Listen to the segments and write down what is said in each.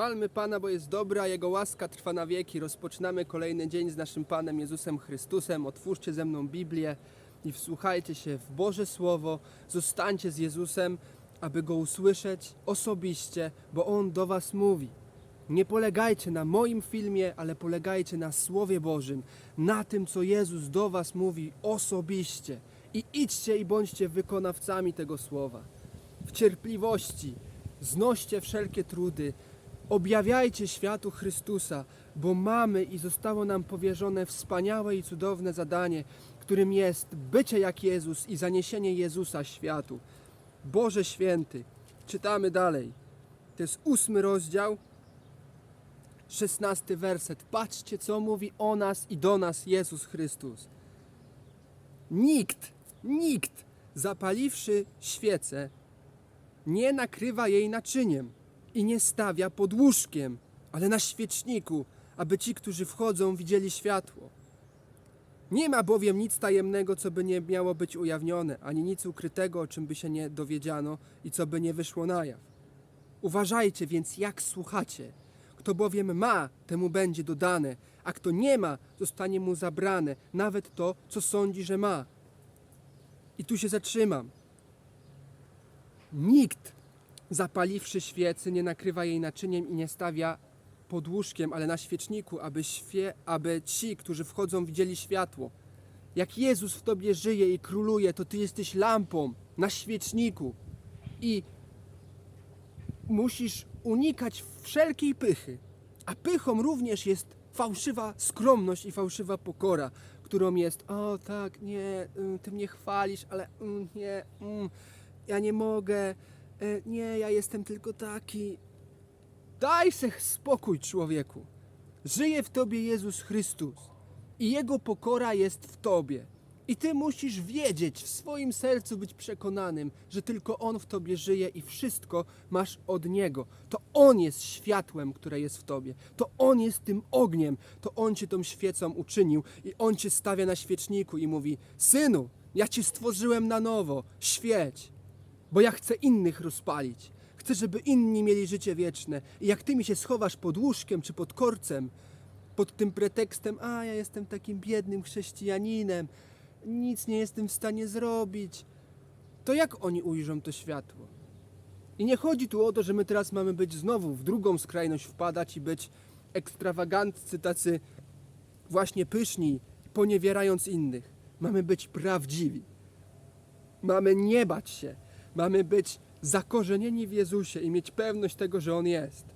Chwalmy Pana, bo jest dobry, a Jego łaska trwa na wieki. Rozpoczynamy kolejny dzień z naszym Panem Jezusem Chrystusem. Otwórzcie ze mną Biblię i wsłuchajcie się w Boże Słowo. Zostańcie z Jezusem, aby Go usłyszeć osobiście, bo On do Was mówi. Nie polegajcie na moim filmie, ale polegajcie na Słowie Bożym, na tym, co Jezus do Was mówi osobiście. I idźcie i bądźcie wykonawcami tego Słowa. W cierpliwości znoście wszelkie trudy, objawiajcie światu Chrystusa, bo mamy i zostało nam powierzone wspaniałe i cudowne zadanie, którym jest bycie jak Jezus i zaniesienie Jezusa światu. Boże Święty, czytamy dalej. To jest ósmy rozdział, szesnasty werset. Patrzcie, co mówi o nas i do nas Jezus Chrystus. Nikt, nikt, zapaliwszy świecę, nie nakrywa jej naczyniem i nie stawia pod łóżkiem, ale na świeczniku, aby ci, którzy wchodzą, widzieli światło. Nie ma bowiem nic tajemnego, co by nie miało być ujawnione, ani nic ukrytego, o czym by się nie dowiedziano i co by nie wyszło na jaw. Uważajcie więc, jak słuchacie. Kto bowiem ma, temu będzie dodane, a kto nie ma, zostanie mu zabrane, nawet to, co sądzi, że ma. I tu się zatrzymam. Nikt, zapaliwszy świecy, nie nakrywa jej naczyniem i nie stawia pod łóżkiem, ale na świeczniku, aby, świe, aby ci, którzy wchodzą, widzieli światło. Jak Jezus w tobie żyje i króluje, to ty jesteś lampą na świeczniku i musisz unikać wszelkiej pychy. A pychą również jest fałszywa skromność i fałszywa pokora, którą jest, o tak, nie, y, ty mnie chwalisz, ale mm, nie, mm, ja nie mogę, e, nie, ja jestem tylko taki. Daj se spokój, człowieku. Żyje w tobie Jezus Chrystus i Jego pokora jest w tobie. I ty musisz wiedzieć, w swoim sercu być przekonanym, że tylko On w tobie żyje i wszystko masz od Niego. To On jest światłem, które jest w tobie. To On jest tym ogniem. To On cię tą świecą uczynił i On cię stawia na świeczniku i mówi: Synu, ja cię stworzyłem na nowo, świeć, bo ja chcę innych rozpalić. Chcę, żeby inni mieli życie wieczne. I jak ty mi się schowasz pod łóżkiem czy pod korcem, pod tym pretekstem, a ja jestem takim biednym chrześcijaninem, nic nie jestem w stanie zrobić, to jak oni ujrzą to światło? I nie chodzi tu o to, że my teraz mamy być znowu w drugą skrajność wpadać i być ekstrawaganccy, tacy właśnie pyszni, poniewierając innych. Mamy być prawdziwi. Mamy nie bać się. Mamy być zakorzenieni w Jezusie i mieć pewność tego, że On jest.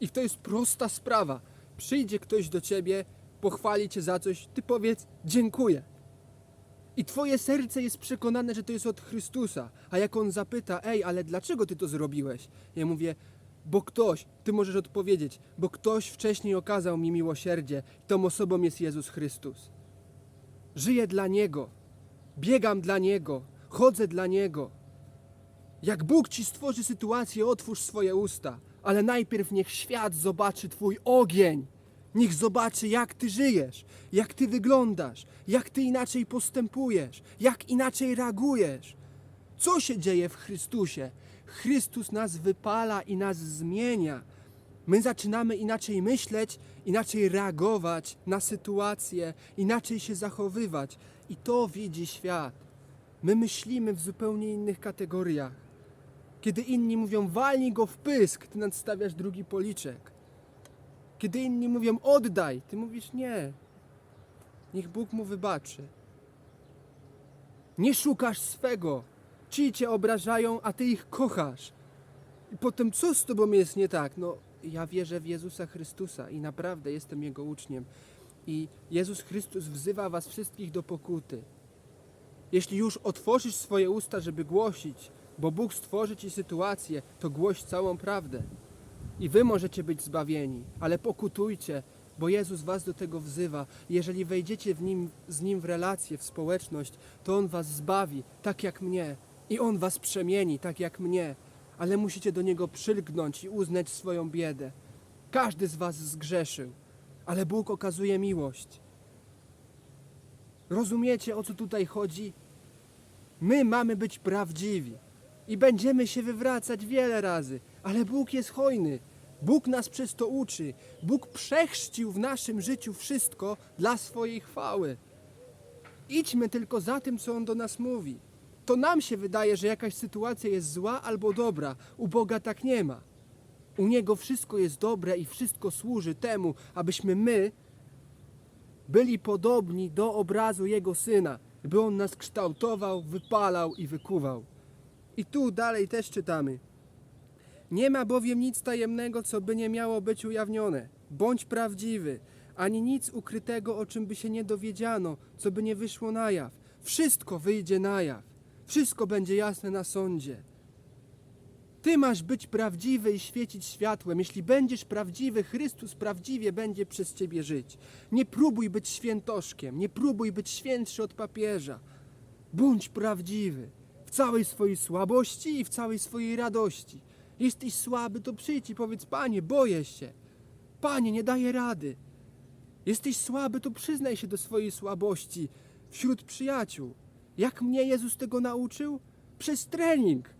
I to jest prosta sprawa. Przyjdzie ktoś do ciebie, pochwali cię za coś, ty powiedz dziękuję. I twoje serce jest przekonane, że to jest od Chrystusa. A jak on zapyta, ej, ale dlaczego ty to zrobiłeś? Ja mówię, bo ktoś, ty możesz odpowiedzieć, bo ktoś wcześniej okazał mi miłosierdzie. Tą osobą jest Jezus Chrystus. Żyję dla Niego, biegam dla Niego, chodzę dla Niego. Jak Bóg ci stworzy sytuację, otwórz swoje usta, ale najpierw niech świat zobaczy Twój ogień. Niech zobaczy, jak Ty żyjesz, jak Ty wyglądasz, jak Ty inaczej postępujesz, jak inaczej reagujesz. Co się dzieje w Chrystusie? Chrystus nas wypala i nas zmienia. My zaczynamy inaczej myśleć, inaczej reagować na sytuacje, inaczej się zachowywać. I to widzi świat. My myślimy w zupełnie innych kategoriach. Kiedy inni mówią, walnij go w pysk, ty nadstawiasz drugi policzek. Kiedy inni mówią, oddaj, ty mówisz, nie. Niech Bóg mu wybaczy. Nie szukasz swego. Ci cię obrażają, a ty ich kochasz. I potem, co z tobą jest nie tak? No, ja wierzę w Jezusa Chrystusa i naprawdę jestem Jego uczniem. I Jezus Chrystus wzywa was wszystkich do pokuty. Jeśli już otworzysz swoje usta, żeby głosić, bo Bóg stworzy ci sytuację, to głoś całą prawdę. I wy możecie być zbawieni, ale pokutujcie, bo Jezus was do tego wzywa. Jeżeli wejdziecie w nim, z Nim w relację, w społeczność, to On was zbawi, tak jak mnie. I On was przemieni, tak jak mnie. Ale musicie do Niego przylgnąć i uznać swoją biedę. Każdy z was zgrzeszył, ale Bóg okazuje miłość. Rozumiecie, o co tutaj chodzi? My mamy być prawdziwi i będziemy się wywracać wiele razy, ale Bóg jest hojny. Bóg nas przez to uczy. Bóg przechrzcił w naszym życiu wszystko dla swojej chwały. Idźmy tylko za tym, co On do nas mówi. To nam się wydaje, że jakaś sytuacja jest zła albo dobra. U Boga tak nie ma. U Niego wszystko jest dobre i wszystko służy temu, abyśmy my byli podobni do obrazu Jego Syna, by On nas kształtował, wypalał i wykuwał. I tu dalej też czytamy. Nie ma bowiem nic tajemnego, co by nie miało być ujawnione. Bądź prawdziwy, ani nic ukrytego, o czym by się nie dowiedziano, co by nie wyszło na jaw. Wszystko wyjdzie na jaw. Wszystko będzie jasne na sądzie. Ty masz być prawdziwy i świecić światłem. Jeśli będziesz prawdziwy, Chrystus prawdziwie będzie przez ciebie żyć. Nie próbuj być świętoszkiem, nie próbuj być świętszy od papieża. Bądź prawdziwy całej swojej słabości i w całej swojej radości. Jesteś słaby, to przyjdź i powiedz: Panie, boję się. Panie, nie daję rady. Jesteś słaby, to przyznaj się do swojej słabości wśród przyjaciół. Jak mnie Jezus tego nauczył? Przez trening.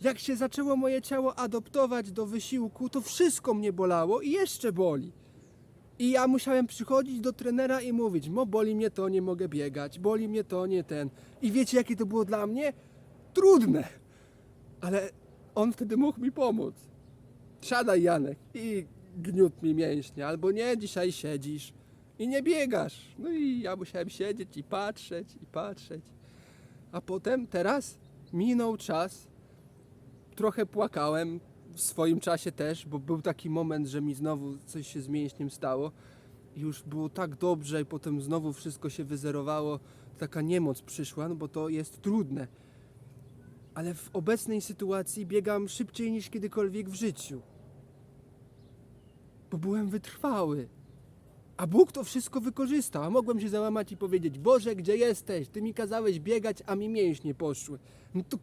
Jak się zaczęło moje ciało adoptować do wysiłku, to wszystko mnie bolało i jeszcze boli. I ja musiałem przychodzić do trenera i mówić: Mo, boli mnie to, nie mogę biegać, boli mnie to, nie ten. I wiecie, jakie to było dla mnie? Trudne. Ale on wtedy mógł mi pomóc. Siadaj, Janek, i gniót mi mięśnie, albo nie, dzisiaj siedzisz i nie biegasz. No i ja musiałem siedzieć i patrzeć, i patrzeć. A potem, teraz minął czas, trochę płakałem w swoim czasie też, bo był taki moment, że mi znowu coś się z mięśniem stało i już było tak dobrze i potem znowu wszystko się wyzerowało, taka niemoc przyszła, no bo to jest trudne. Ale w obecnej sytuacji biegam szybciej niż kiedykolwiek w życiu. Bo byłem wytrwały. A Bóg to wszystko wykorzystał, a mogłem się załamać i powiedzieć: Boże, gdzie jesteś? Ty mi kazałeś biegać, a mi mięśnie poszły. No to,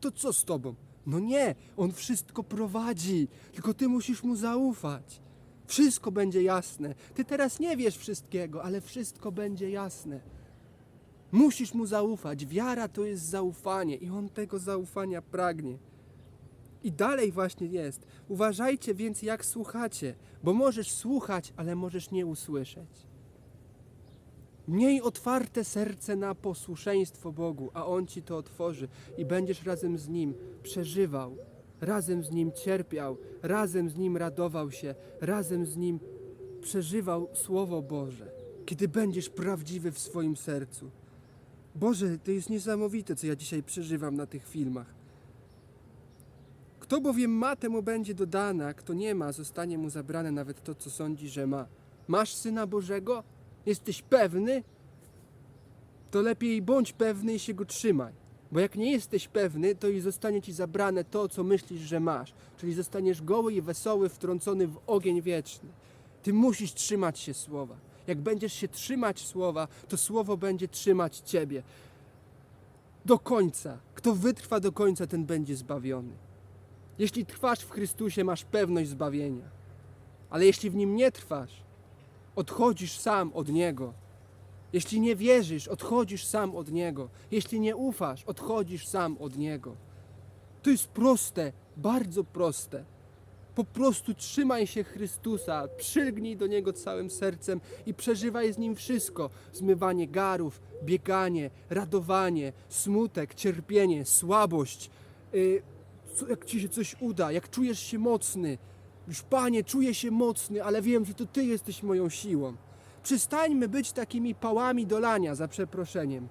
to co z tobą? No nie, on wszystko prowadzi, tylko ty musisz mu zaufać. Wszystko będzie jasne. Ty teraz nie wiesz wszystkiego, ale wszystko będzie jasne. Musisz mu zaufać. Wiara to jest zaufanie i on tego zaufania pragnie. I dalej właśnie jest. Uważajcie więc, jak słuchacie, bo możesz słuchać, ale możesz nie usłyszeć. Miej otwarte serce na posłuszeństwo Bogu, a On ci to otworzy i będziesz razem z Nim przeżywał, razem z Nim cierpiał, razem z Nim radował się, razem z Nim przeżywał Słowo Boże, kiedy będziesz prawdziwy w swoim sercu. Boże, to jest niesamowite, co ja dzisiaj przeżywam na tych filmach. Kto bowiem ma, temu będzie dodane, a kto nie ma, zostanie mu zabrane nawet to, co sądzi, że ma. Masz Syna Bożego? Jesteś pewny? To lepiej bądź pewny i się go trzymaj. Bo jak nie jesteś pewny, to i zostanie ci zabrane to, co myślisz, że masz. Czyli zostaniesz goły i wesoły, wtrącony w ogień wieczny. Ty musisz trzymać się słowa. Jak będziesz się trzymać słowa, to słowo będzie trzymać ciebie. Do końca. Kto wytrwa do końca, ten będzie zbawiony. Jeśli trwasz w Chrystusie, masz pewność zbawienia. Ale jeśli w nim nie trwasz, odchodzisz sam od Niego. Jeśli nie wierzysz, odchodzisz sam od Niego. Jeśli nie ufasz, odchodzisz sam od Niego. To jest proste, bardzo proste. Po prostu trzymaj się Chrystusa, przylgnij do Niego całym sercem i przeżywaj z Nim wszystko. Zmywanie garów, bieganie, radowanie, smutek, cierpienie, słabość. Yy, jak Ci się coś uda, jak czujesz się mocny. Już Panie, czuję się mocny, ale wiem, że to Ty jesteś moją siłą. Przestańmy być takimi pałami dolania, za przeproszeniem,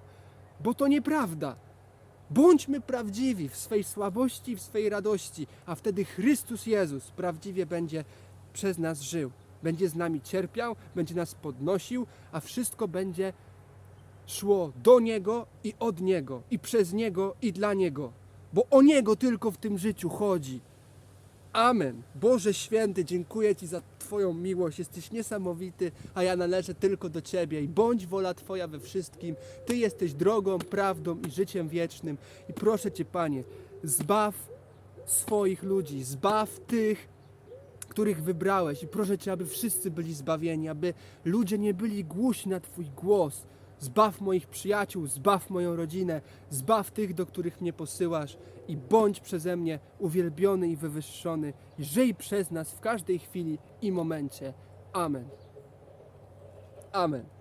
bo to nieprawda. Bądźmy prawdziwi w swej słabości, w swej radości, a wtedy Chrystus Jezus prawdziwie będzie przez nas żył. Będzie z nami cierpiał, będzie nas podnosił, a wszystko będzie szło do Niego i od Niego, i przez Niego, i dla Niego. Bo o Niego tylko w tym życiu chodzi. Amen. Boże święty, dziękuję Ci za Twoją miłość. Jesteś niesamowity, a ja należę tylko do Ciebie. I bądź wola Twoja we wszystkim. Ty jesteś drogą, prawdą i życiem wiecznym. I proszę Cię, Panie, zbaw swoich ludzi, zbaw tych, których wybrałeś. I proszę Cię, aby wszyscy byli zbawieni, aby ludzie nie byli głusi na Twój głos. Zbaw moich przyjaciół, zbaw moją rodzinę, zbaw tych, do których mnie posyłasz i bądź przeze mnie uwielbiony i wywyższony i żyj przez nas w każdej chwili i momencie. Amen. Amen.